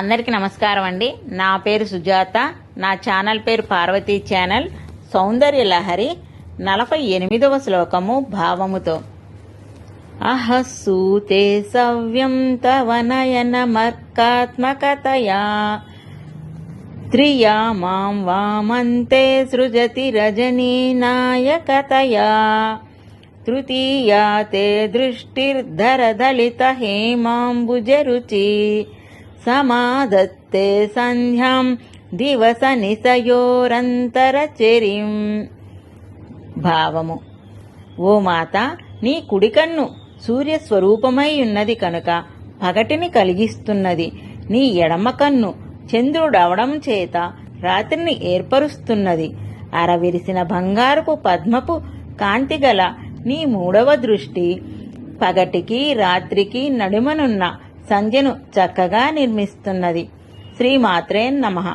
అందరికీ నమస్కారం అండి. నా పేరు సుజాత. నా ఛానల్ పేరు పార్వతీ ఛానల్. సౌందర్య లహరి నలభై ఎనిమిదవ శ్లోకము భావముతో. అహస్సూతే సవ్యం తవ నయనమర్కాత్మకతయా త్రియా మాం వామంతే సృజతి రజనీ నాయకతయా తృతీయా తే దృష్టిర్ధరదలిత హేమాంబుజరుచి సమాదత్తే సంధ్యాం దివస నిసయోరంతరచెరిం భావము ఓ మాత నీ కుడికన్ను సూర్యస్వరూపమై ఉన్నది కనుక పగటిని కలిగిస్తున్నది. నీ ఎడమ కన్ను చంద్రుడవడం చేత రాత్రిని ఏర్పరుస్తున్నది. అరవిరిసిన బంగారపు పద్మపు కాంతిగల నీ మూడవ దృష్టి పగటికి రాత్రికి నడుమనున్న సంధ్యను చక్కగా నిర్మిస్తున్నది. శ్రీమాత్రే నమః.